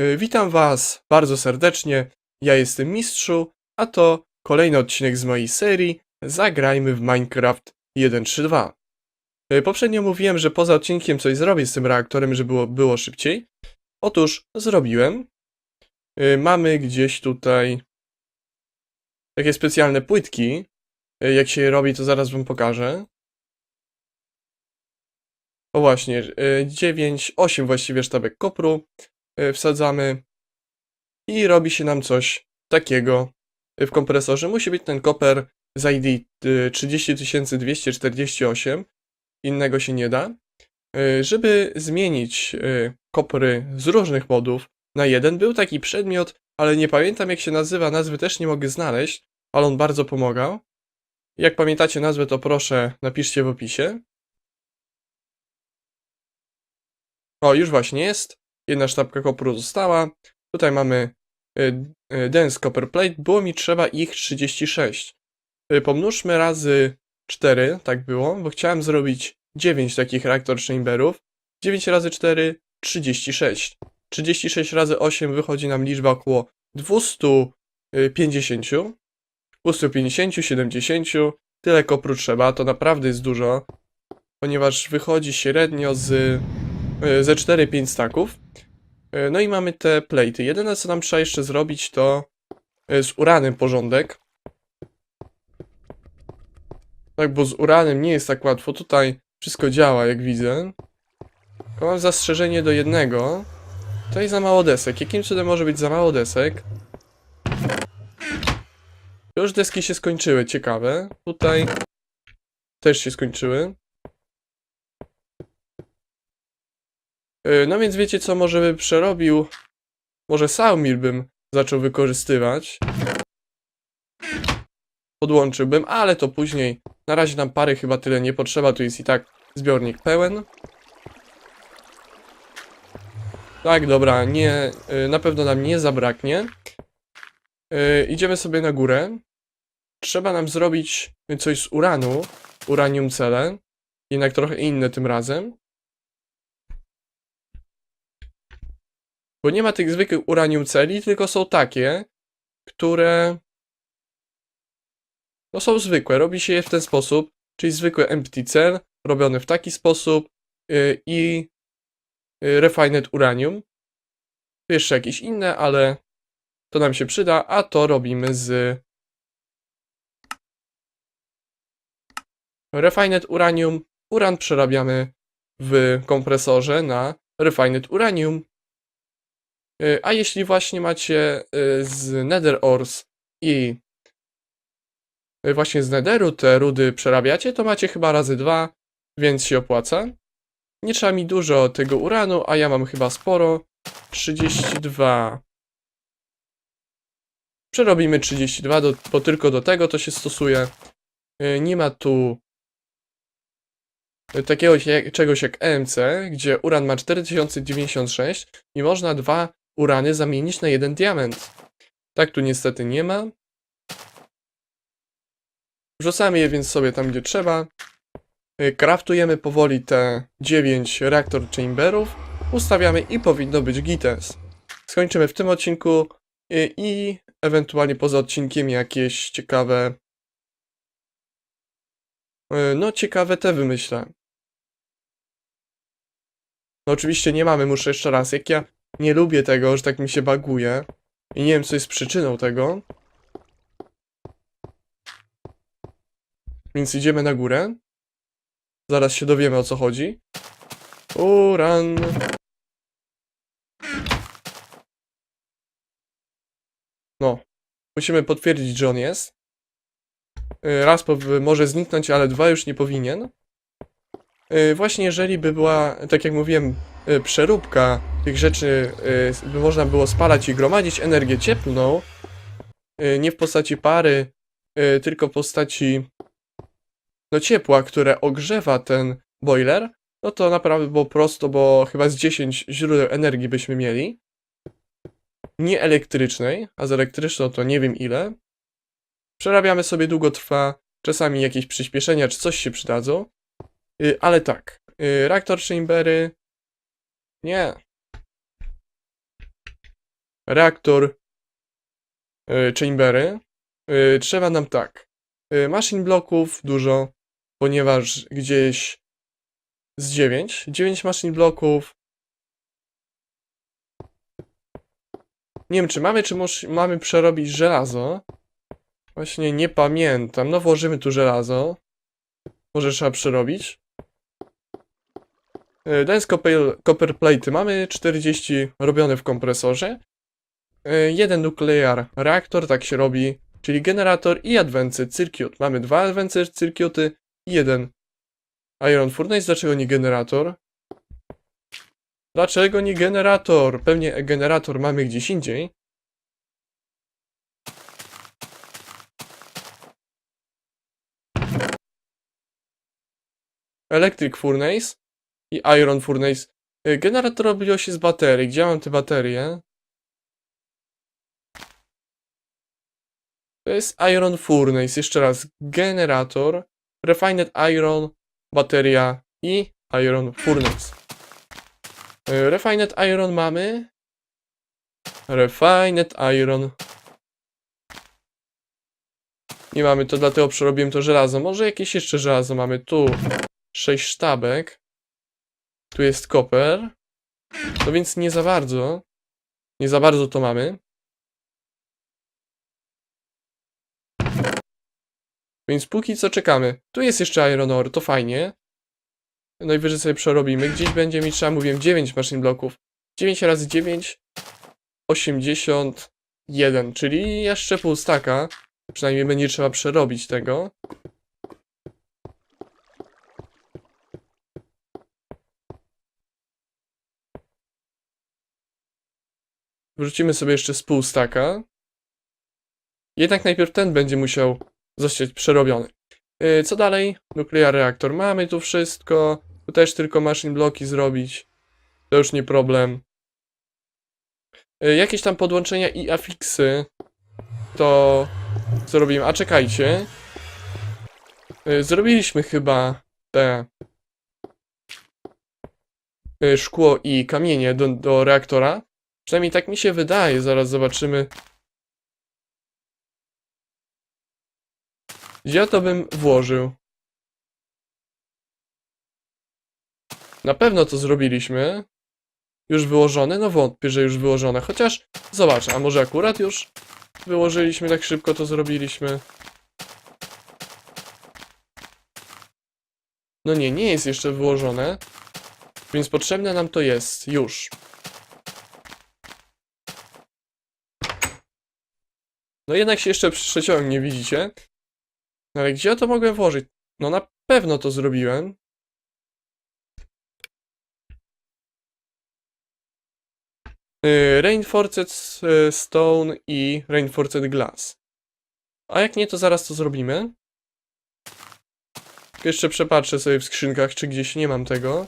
Y, Witam Was bardzo serdecznie. Ja jestem Mistrzu, a to kolejny odcinek z mojej serii Zagrajmy w Minecraft 1.3.2. Y, Poprzednio mówiłem, że poza odcinkiem coś zrobię z tym reaktorem, żeby było, było szybciej. Otóż zrobiłem. Y, Mamy gdzieś tutaj takie specjalne płytki. Jak się je robi, to zaraz Wam pokażę. O właśnie, 9, 8 właściwie sztabek kopru wsadzamy i robi się nam coś takiego w kompresorze. Musi być ten koper z ID y, 30248, innego się nie da. Y, Żeby zmienić kopry z różnych modów na jeden, był taki przedmiot, ale nie pamiętam jak się nazywa, nazwy też nie mogę znaleźć, ale on bardzo pomagał. Jak pamiętacie nazwę, to proszę napiszcie w opisie. O, już właśnie jest. Jedna sztabka kopru została. Tutaj mamy y, y, dense copper plate. Było mi trzeba ich 36. Y, Pomnóżmy razy 4, tak było, bo chciałem zrobić 9 takich reaktor chamberów. 9 razy 4, 36. 36 razy 8 wychodzi nam liczba około 250. 250, 70. Tyle kopru trzeba, to naprawdę jest dużo, ponieważ wychodzi średnio z ze 4-5 staków. Y, No i mamy te plate. Jedyne co nam trzeba jeszcze zrobić to y, z uranem porządek. Tak, bo z uranem nie jest tak łatwo. Tutaj wszystko działa, jak widzę. Tylko mam zastrzeżenie do jednego. Tutaj za mało desek. Jakim cudem może być za mało desek? Już deski się skończyły, ciekawe. Tutaj też się skończyły. No więc wiecie co, może by przerobił, może Saumir bym zaczął wykorzystywać. Podłączyłbym, ale to później. Na razie nam pary chyba tyle nie potrzeba, tu jest i tak zbiornik pełen. Tak, dobra, nie, yy, na pewno nam nie zabraknie. Yy, Idziemy sobie na górę. Trzeba nam zrobić coś z uranu, uranium cele, jednak trochę inne tym razem. Bo nie ma tych zwykłych uranium celi, tylko są takie, które no są zwykłe. Robi się je w ten sposób, czyli zwykły empty cell, robiony w taki sposób yy, i yy, refined uranium. Tu jeszcze jakieś inne, ale to nam się przyda, a to robimy z refined uranium. Uran przerabiamy w kompresorze na refined uranium. Y, A jeśli właśnie macie y, z Nether Ores i y, właśnie z Netheru te rudy przerabiacie, to macie chyba razy dwa, więc się opłaca. Nie trzeba mi dużo tego uranu, a ja mam chyba sporo. 32. Przerobimy 32, do, bo tylko do tego to się stosuje. Nie ma tu takiego czegoś jak EMC, gdzie uran ma 4096 i można dwa urany zamienić na jeden diament. Tak tu niestety nie ma. Wrzucamy je więc sobie tam, gdzie trzeba. Y, Kraftujemy powoli te 9 reaktor chamberów. Ustawiamy i powinno być gites. Skończymy w tym odcinku y, i ewentualnie poza odcinkiem jakieś ciekawe y, no ciekawe te wymyślę. No oczywiście nie mamy, muszę jeszcze raz, jak ja nie lubię tego, że tak mi się baguje i nie wiem co jest przyczyną tego. Więc idziemy na górę. Zaraz się dowiemy o co chodzi. Uran. No. Musimy potwierdzić, że on jest. Y, Raz może zniknąć, ale dwa już nie powinien. Y, Właśnie jeżeli by była, tak jak mówiłem, y, przeróbka tych rzeczy, y, by można było spalać i gromadzić energię cieplną, nie w postaci pary, tylko w postaci no ciepła, które ogrzewa ten boiler, no to naprawdę było prosto, bo chyba z 10 źródeł energii byśmy mieli. Nie elektrycznej, a z elektryczną to nie wiem ile. Przerabiamy sobie, długo trwa, czasami jakieś przyspieszenia czy coś się przydadzą. Y, ale tak, y, reaktor chambery. Nie. reaktor, y, chambery. Y, Trzeba nam tak, machine bloków dużo, ponieważ gdzieś z 9, 9 machine bloków. Nie wiem, czy mamy, czy mus, mamy przerobić żelazo. Właśnie nie pamiętam. No włożymy tu żelazo. Może trzeba przerobić. Dense copper, copper plate mamy 40 robione w kompresorze. Y, Jeden nuclear reaktor, tak się robi, czyli generator i advanced circuit. Mamy dwa advanced circuity i jeden iron furnace. Dlaczego nie generator? Dlaczego nie generator? Pewnie generator mamy gdzieś indziej. Electric furnace i iron furnace. Y, Generator robiło się z baterii. Gdzie mam te baterie? To jest iron furnace. Jeszcze raz. Generator, refined iron, bateria i iron furnace. Y, Refined iron mamy. Refined iron. Nie mamy to, dlatego przerobiłem to żelazo. Może jakieś jeszcze żelazo mamy. Tu 6 sztabek. Tu jest koper. No więc nie za bardzo. Nie za bardzo to mamy. Więc póki co czekamy. Tu jest jeszcze iron ore, to fajnie. Najwyżej sobie przerobimy. Gdzieś będzie mi trzeba, mówiłem, 9 machine bloków. 9 razy 9, 81, czyli jeszcze pół staka. Przynajmniej będzie trzeba przerobić tego. Wrzucimy sobie jeszcze z pół staka. Jednak najpierw ten będzie musiał zostać przerobiony. Yy, Co dalej? Nuclear reaktor. Mamy tu wszystko. Tu też tylko machine bloki zrobić. To już nie problem. Yy, Jakieś tam podłączenia i afiksy. To zrobimy. A czekajcie. Yy, Zrobiliśmy chyba te szkło i kamienie do, do reaktora. Przynajmniej tak mi się wydaje. Zaraz zobaczymy. Gdzie ja to bym włożył? Na pewno to zrobiliśmy. Już wyłożone? No wątpię, że już wyłożone. Chociaż zobaczę, a może akurat już wyłożyliśmy, tak szybko to zrobiliśmy. No nie, nie jest jeszcze wyłożone. Więc potrzebne nam to jest już. No jednak się jeszcze przeciągnie, widzicie? Ale gdzie ja to mogłem włożyć? No na pewno to zrobiłem. Yy, Reinforced yy, Stone i Reinforced Glass. A jak nie, to zaraz to zrobimy. Jeszcze przepatrzę sobie w skrzynkach, czy gdzieś nie mam tego.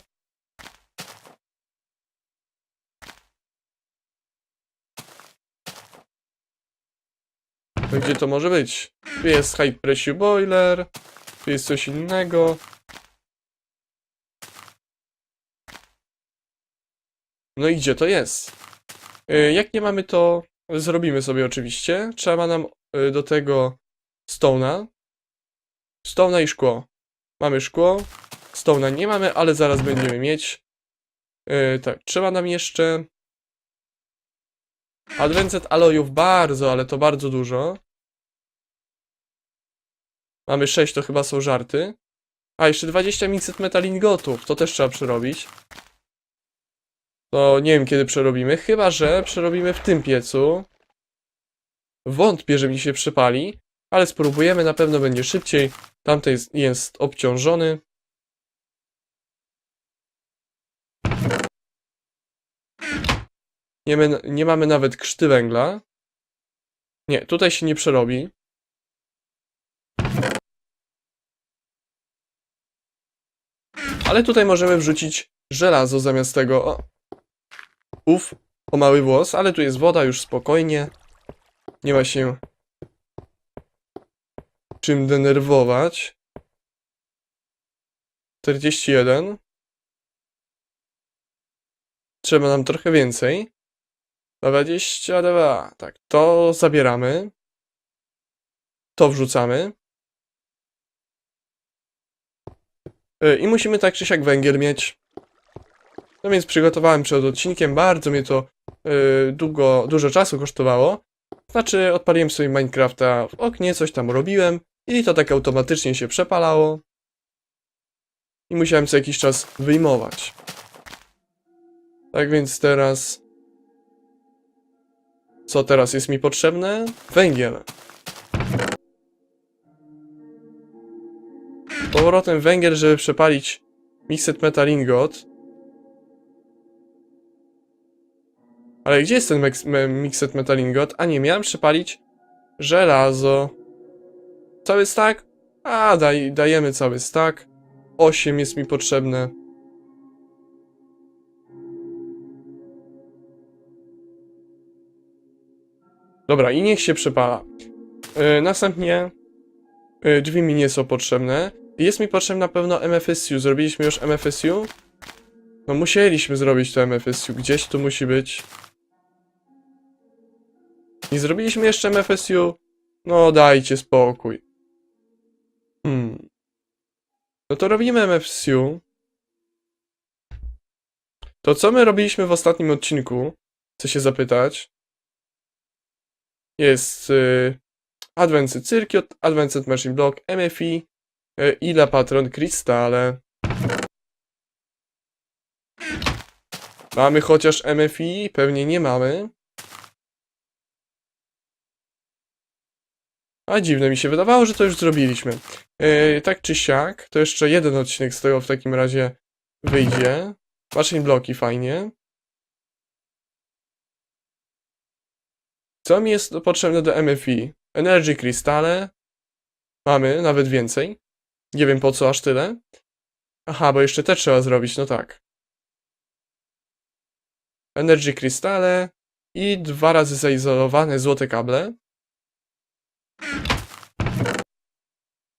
Gdzie to może być? Tu jest High Pressure Boiler. Tu jest coś innego. No i gdzie to jest? Y, Jak nie mamy to, zrobimy sobie oczywiście. Trzeba nam y, do tego Stone'a. Stone'a i szkło. Mamy szkło. Stone'a nie mamy, ale zaraz będziemy mieć. Y, Tak, trzeba nam jeszcze Advanced alloyów bardzo, ale to bardzo dużo. Mamy 6, to chyba są żarty. A, jeszcze 20 mixed metal ingotów, to też trzeba przerobić. To nie wiem kiedy przerobimy, chyba że przerobimy w tym piecu. Wątpię, że mi się przypali, ale spróbujemy, na pewno będzie szybciej. Tamten jest, jest obciążony. Nie, my, nie mamy nawet krzty węgla. Nie, tutaj się nie przerobi. Ale tutaj możemy wrzucić żelazo zamiast tego. O. Uf, o mały włos, ale tu jest woda już spokojnie. Nie ma się czym denerwować. 41. Trzeba nam trochę więcej. 22. Tak, to zabieramy. To wrzucamy. Y, I musimy tak czy siak węgiel mieć. No więc przygotowałem przed odcinkiem, bardzo mnie to y, długo, dużo czasu kosztowało. Znaczy, odpaliłem sobie Minecrafta w oknie, coś tam robiłem i to tak automatycznie się przepalało. I musiałem co jakiś czas wyjmować. Tak więc teraz... Co teraz jest mi potrzebne? Węgiel. Powrotem węgiel, żeby przepalić Mixed Metal Ingot. Ale gdzie jest ten Mixed Metal Ingot? A nie, miałem przepalić żelazo. Cały stack? A, daj, dajemy cały stack. 8 jest mi potrzebne. Dobra, i niech się przepala. Yy, następnie yy, drzwi mi nie są potrzebne. Jest mi potrzebna na pewno MFSU. Zrobiliśmy już MFSU? No musieliśmy zrobić to MFSU. Gdzieś tu musi być. Nie zrobiliśmy jeszcze MFSU? No dajcie spokój. Hmm. No to robimy MFSU. To co my robiliśmy w ostatnim odcinku? Chcę się zapytać. Jest y, Advanced Circuit, Advanced Machine Block, MFI y, i La Patron Crystale. Mamy chociaż MFI? Pewnie nie mamy. A dziwne mi się wydawało, że to już zrobiliśmy. Yy, tak czy siak, to jeszcze jeden odcinek z tego w takim razie wyjdzie. Machine bloki fajnie. Co mi jest potrzebne do MFI? Energy krystale. Mamy, nawet więcej. Nie wiem po co aż tyle. Aha, bo jeszcze te trzeba zrobić, no tak. Energy krystale i dwa razy zaizolowane złote kable.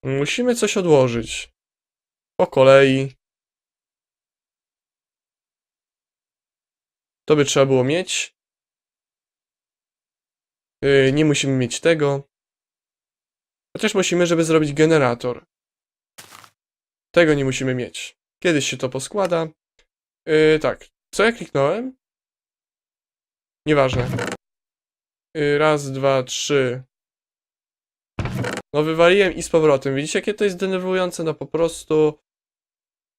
Musimy coś odłożyć. Po kolei. To by trzeba było mieć. Yy, nie musimy mieć tego. Chociaż musimy, żeby zrobić generator. Tego nie musimy mieć. Kiedyś się to poskłada. Yy, tak. Co ja kliknąłem? Nieważne. Yy, raz, dwa, trzy. No wywaliłem i z powrotem. Widzicie, jakie to jest denerwujące? No po prostu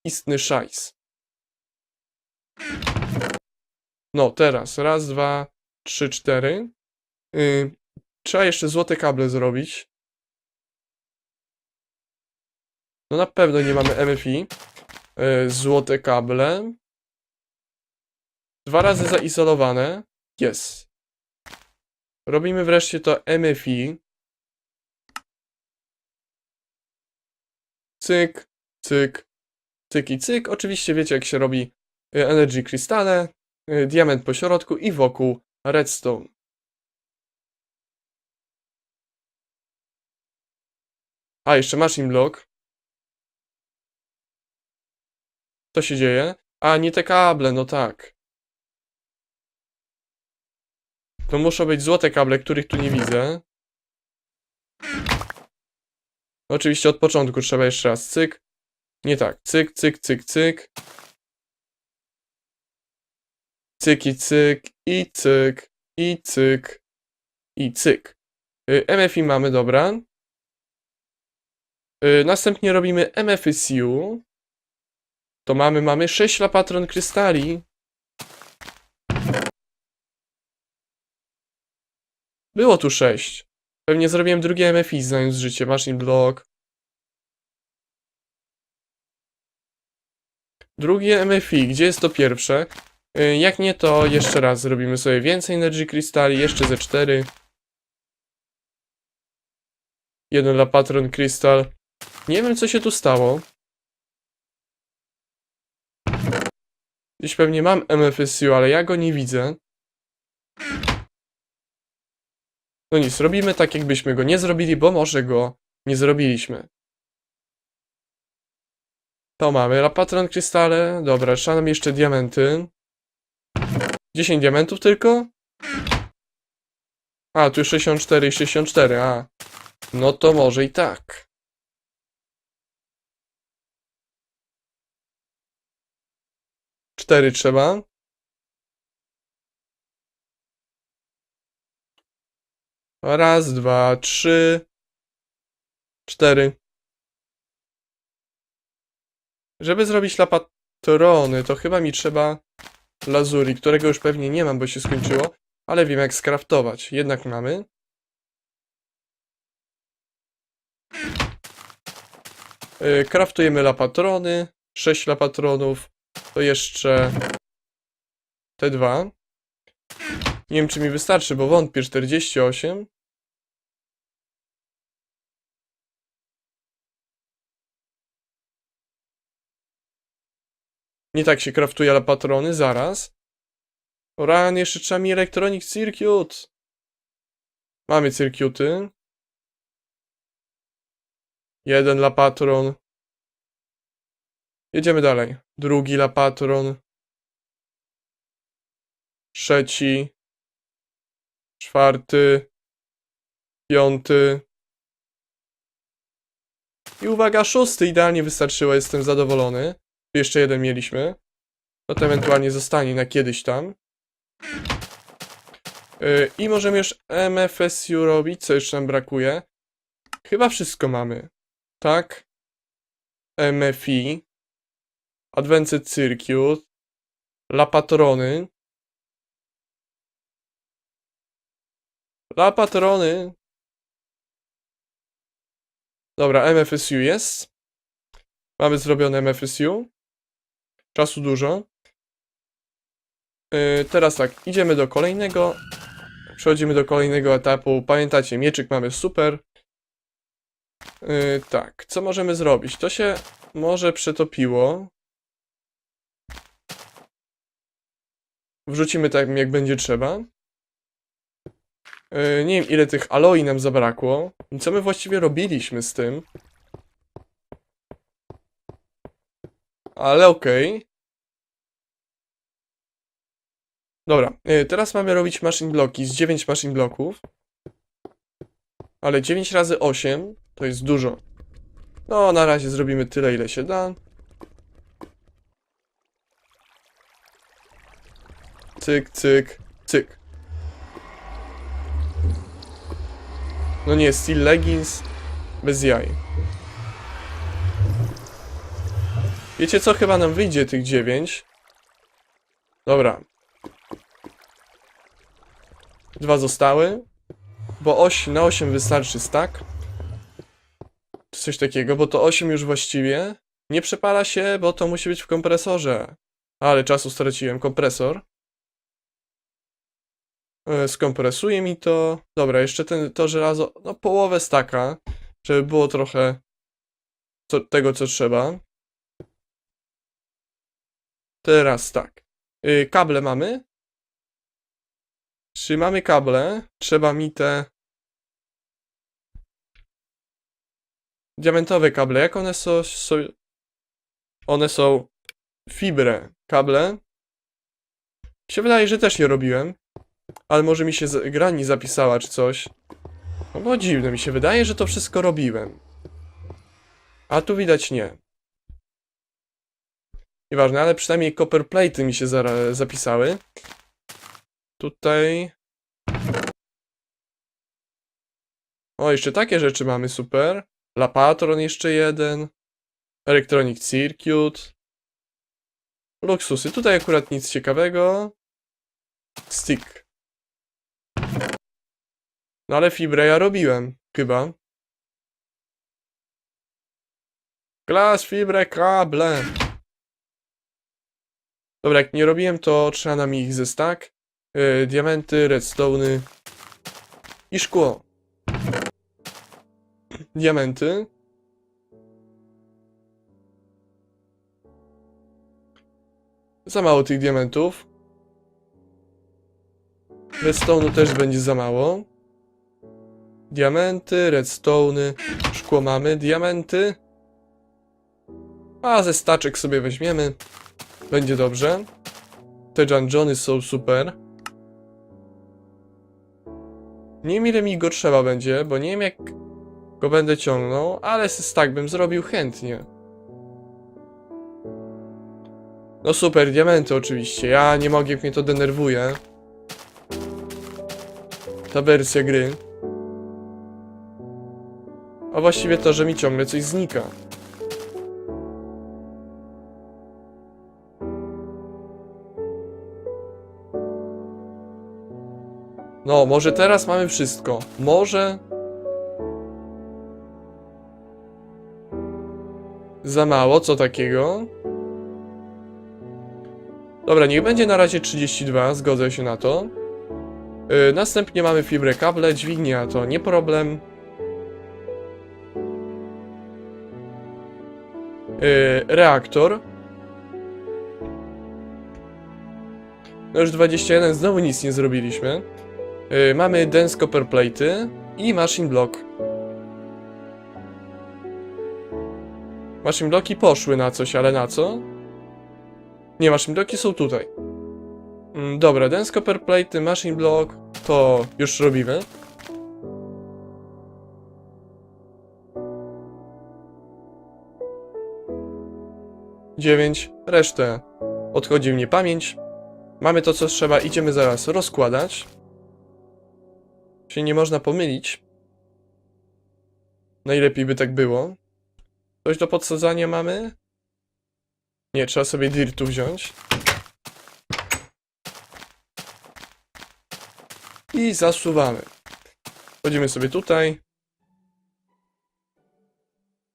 istny szajs. No teraz. Raz, dwa, trzy, cztery. Yy, trzeba jeszcze złote kable zrobić. No na pewno nie mamy MFI. Yy, złote kable. Dwa razy zaizolowane. Jest. Robimy wreszcie to MFI. Cyk, cyk, cyk i cyk. Oczywiście wiecie, jak się robi y, Energy Krystale, y, diament po środku i wokół redstone. A, jeszcze machine block. Co się dzieje? A, nie te kable, no tak. To muszą być złote kable, których tu nie widzę. Oczywiście od początku trzeba jeszcze raz cyk. Nie tak. Cyk, cyk, cyk, cyk. Cyk i cyk, i cyk, i cyk, i cyk. Y, MFI mamy, dobra. Y, Następnie robimy MFSU. To mamy, mamy 6 lapatron krystali. Było tu 6. Pewnie zrobiłem drugie MFI, znając życie. Machine block. Drugie MFI, gdzie jest to pierwsze? Y, Jak nie, to jeszcze raz zrobimy sobie więcej Energy Crystali, jeszcze ze 4. Jeden dla Patron Crystal. Nie wiem, co się tu stało. Gdzieś pewnie mam MFSU, ale ja go nie widzę. No nic, robimy tak, jakbyśmy go nie zrobili, bo może go nie zrobiliśmy. To mamy. Lapatron krystale. Dobra, trzeba nam jeszcze diamenty. 10 diamentów tylko? A, tu 64 i 64, a. No to może i tak. Cztery trzeba. Raz, dwa, trzy, cztery. Żeby zrobić lapatrony, to chyba mi trzeba lazuri, którego już pewnie nie mam, bo się skończyło, ale wiem jak skraftować. Jednak mamy. Yy, Kraftujemy lapatrony. 6 lapatronów. To jeszcze te dwa. Nie wiem, czy mi wystarczy, bo wątpię. 48. Nie tak się kraftuje lapatrony, zaraz. O ran, jeszcze trzeba mi Electronic Circuit. Mamy circuity. Jeden lapatron. Jedziemy dalej. Drugi lapatron. Trzeci. Czwarty. Piąty. I uwaga, szósty idealnie wystarczyło, jestem zadowolony. Tu jeszcze jeden mieliśmy. No to ewentualnie zostanie na kiedyś tam. Yy, I możemy już MFSU robić, co jeszcze nam brakuje. Chyba wszystko mamy. Tak. MFI. Advanced Circuit. Lapatrony. Lapatrony. Dobra, MFSU jest. Mamy zrobione MFSU. Czasu dużo. Yy, teraz tak, idziemy do kolejnego. Przechodzimy do kolejnego etapu. Pamiętacie, mieczyk mamy super. Yy, tak, co możemy zrobić? To się może przetopiło. Wrzucimy tak, jak będzie trzeba. Yy, nie wiem, ile tych aloi nam zabrakło. Co my właściwie robiliśmy z tym? Ale okej. Dobra, y, teraz mamy robić machine bloki z 9 machine bloków. Ale 9 razy 8 to jest dużo. No, na razie zrobimy tyle, ile się da. Cyk, cyk, cyk. No nie, steel leggings bez jaj. Wiecie co? Chyba nam wyjdzie tych 9. Dobra. Dwa zostały. Bo 8 na 8 wystarczy stack. Czy coś takiego, bo to 8 już właściwie. Nie przepala się, bo to musi być w kompresorze. Ale czasu straciłem. Kompresor. E, Skompresuje mi to. Dobra, jeszcze ten, to żelazo. No połowę staka. Żeby było trochę co, tego, co trzeba. Teraz tak. Y, kable mamy. Mamy kable? Trzeba mi te diamentowe kable. Jak one są, są... One są fibre kable. Się wydaje, że też je robiłem. Ale może mi się gra nie zapisała czy coś. No bo dziwne, mi się wydaje, że to wszystko robiłem. A tu widać nie. Nieważne, ale przynajmniej copper plate'y mi się zapisały. Tutaj... O, jeszcze takie rzeczy mamy, super. Lapatron jeszcze jeden. Electronic Circuit. Luksusy. Tutaj akurat nic ciekawego. Stick. No ale fibrę ja robiłem, chyba. Glas, fibrę, kable. Dobra, jak nie robiłem, to trzeba nam ich ze stack. Yy, diamenty, redstone'y i szkło. Diamenty. Za mało tych diamentów. Redstone'u też będzie za mało. Diamenty, redstone'y, szkło mamy, diamenty. A ze staczek sobie weźmiemy. Będzie dobrze. Te dungeony są super. Nie wiem ile mi go trzeba będzie, bo nie wiem jak go będę ciągnął, ale tak bym zrobił chętnie. No super, diamenty oczywiście. Ja nie mogę, jak mnie to denerwuje. Ta wersja gry. A właściwie to, że mi ciągle coś znika. No, może teraz mamy wszystko. Może. Za mało, co takiego? Dobra, niech będzie na razie 32, zgodzę się na to. Yy, następnie mamy fibrę kable, dźwignia to nie problem. Reaktor. No już 21, znowu nic nie zrobiliśmy. Yy, mamy dense copper plate'y i machine block. Machine blocki poszły na coś, ale na co? Nie, machine blocki są tutaj. Mm, dobra, dense copper plate'y, machine block, to już robimy. Dziewięć, resztę odchodzi mnie pamięć. Mamy to, co trzeba, idziemy zaraz rozkładać. Się nie można pomylić. Najlepiej by tak było. Coś do podsadzania mamy? Nie, trzeba sobie dirtu wziąć. I zasuwamy. Wchodzimy sobie tutaj.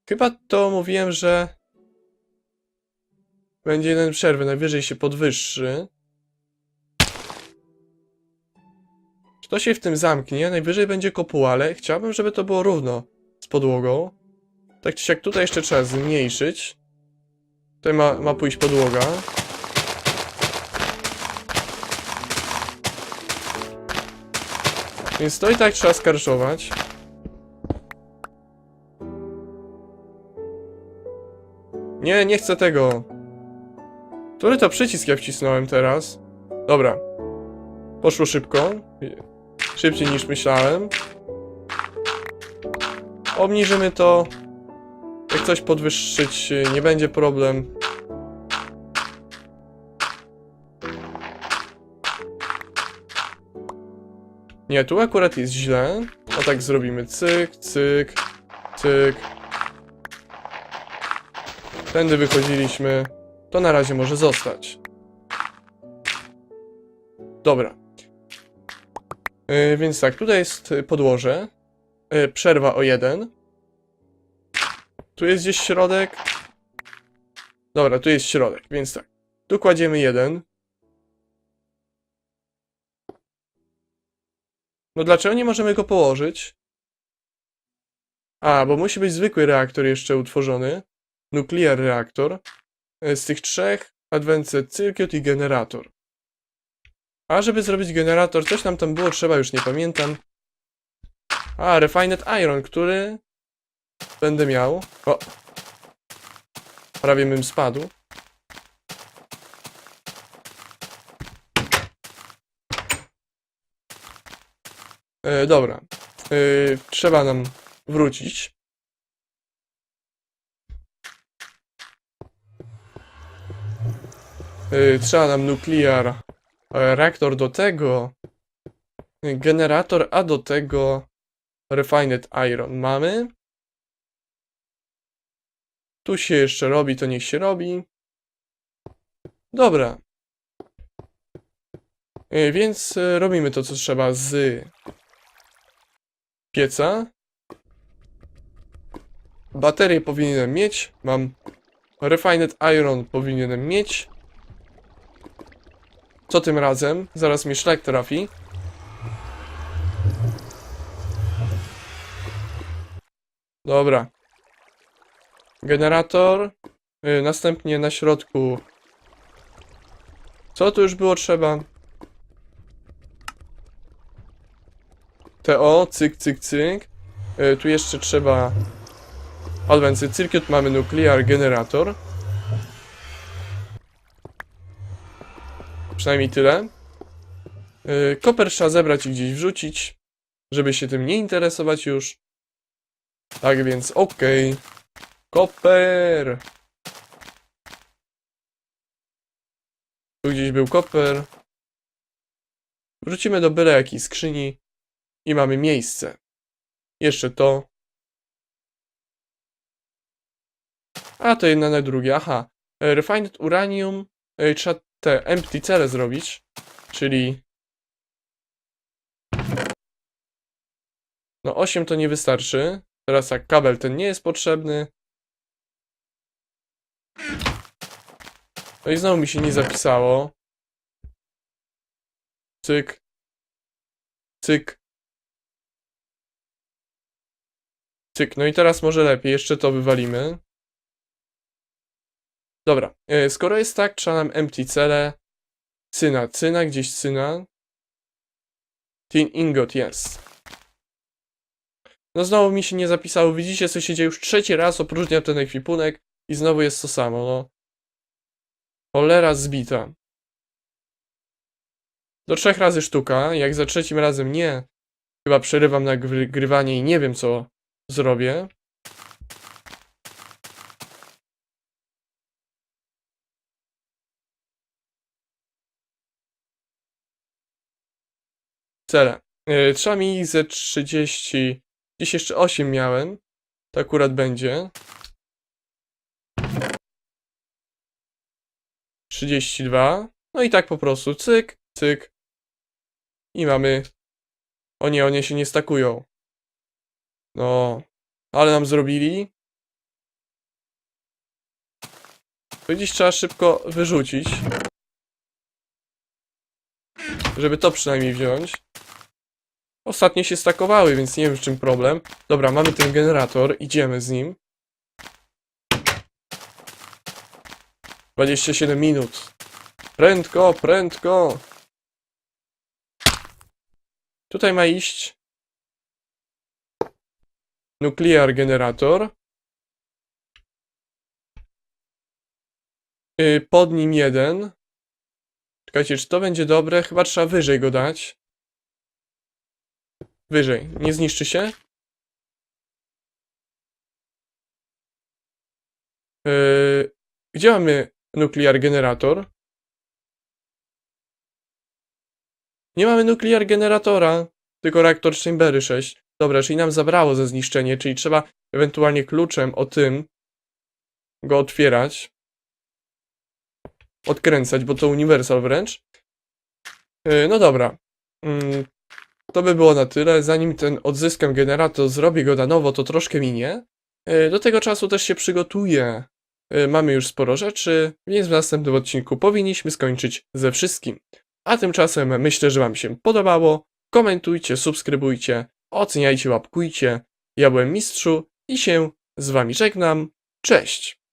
Chyba to mówiłem, że będzie jeden przerwy, najwyżej się podwyższy. Czy to się w tym zamknie? Najwyżej będzie kopuła, ale chciałbym, żeby to było równo z podłogą. Tak czy siak tutaj jeszcze trzeba zmniejszyć. Tutaj ma, ma pójść podłoga. Więc to i tak trzeba skarszować. Nie, nie chcę tego. Który to przycisk ja wcisnąłem teraz? Dobra. Poszło szybko. Szybciej niż myślałem. Obniżymy to. Jak coś podwyższyć y, nie będzie problem. Nie, tu akurat jest źle. O tak zrobimy. Cyk, cyk, cyk. Tędy wychodziliśmy. To na razie może zostać. Dobra. Yy, więc tak, tutaj jest y, podłoże. Yy, przerwa o jeden. Tu jest gdzieś środek. Dobra, tu jest środek, więc tak. Tu kładziemy jeden. No dlaczego nie możemy go położyć? A, bo musi być zwykły reaktor jeszcze utworzony. Nuclear reaktor. E, Z tych trzech Advanced Circuit i generator. A żeby zrobić generator, coś nam tam było trzeba, już nie pamiętam. A, Refined Iron, który będę miał. O! Prawie bym spadł. E, dobra. E, trzeba nam wrócić. E, trzeba nam nuclear e, reaktor do tego. Generator, a do tego refined iron mamy. Tu się jeszcze robi, to niech się robi. Dobra. E, Więc e, robimy to, co trzeba z pieca. Baterię powinienem mieć. Mam refined iron powinienem mieć. Co tym razem? Zaraz mi szlak trafi. Dobra. Generator. Y, następnie na środku. Co tu już było trzeba? TO, cyk, cyk, cyk. Y, tu jeszcze trzeba Advanced Circuit, mamy Nuclear Generator. Przynajmniej tyle. Y, Koper trzeba zebrać i gdzieś wrzucić. żeby się tym nie interesować już. Tak więc okej. Koper! Tu gdzieś był koper. Wrócimy do byle jakiej skrzyni i mamy miejsce. Jeszcze to. A to jedna na drugie, aha. Refined uranium. e, Trzeba te empty cele zrobić, czyli... No 8 to nie wystarczy. Teraz tak, kabel ten nie jest potrzebny. No i znowu mi się nie zapisało. Cyk. Cyk. Cyk. No i teraz może lepiej. Jeszcze to wywalimy. Dobra. e, Skoro jest tak, trzeba nam empty cele. Cyna. Cyna, gdzieś cyna. Tin ingot, jest. No znowu mi się nie zapisało. Widzicie, co się dzieje już trzeci raz. Opróżniam ten ekwipunek i znowu jest to samo, no. Cholera zbita. Do trzech razy sztuka. Jak za trzecim razem nie, chyba przerywam nagrywanie i nie wiem, co zrobię. Cele. Yy, Trzeba mi ze 30. Dziś jeszcze 8 miałem. To akurat będzie. 32. No i tak po prostu. Cyk, cyk. I mamy. O nie, one się nie stakują. No. Ale nam zrobili. To gdzieś trzeba szybko wyrzucić. Żeby to przynajmniej wziąć. Ostatnie się stakowały, więc nie wiem w czym problem. Dobra, mamy ten generator, idziemy z nim. 27 minut. Prędko, prędko. Tutaj ma iść nuklear generator. Yy, Pod nim jeden. Czekajcie, czy to będzie dobre? Chyba trzeba wyżej go dać. Wyżej. Nie zniszczy się? Yy, gdzie mamy nuklear generator? Nie mamy nuklear generatora, tylko reaktor Chambery 6. Dobra, czyli nam zabrało za zniszczenie, czyli trzeba ewentualnie kluczem o tym go otwierać. Odkręcać, bo to uniwersal wręcz. Yy, no dobra. Mm, to by było na tyle. Zanim ten odzyskam generator, zrobię go na nowo, to troszkę minie. Yy, Do tego czasu też się przygotuję. Yy, Mamy już sporo rzeczy, więc w następnym odcinku powinniśmy skończyć ze wszystkim. A tymczasem myślę, że Wam się podobało. Komentujcie, subskrybujcie, oceniajcie, łapkujcie. Ja byłem Mistrzu i się z Wami żegnam. Cześć!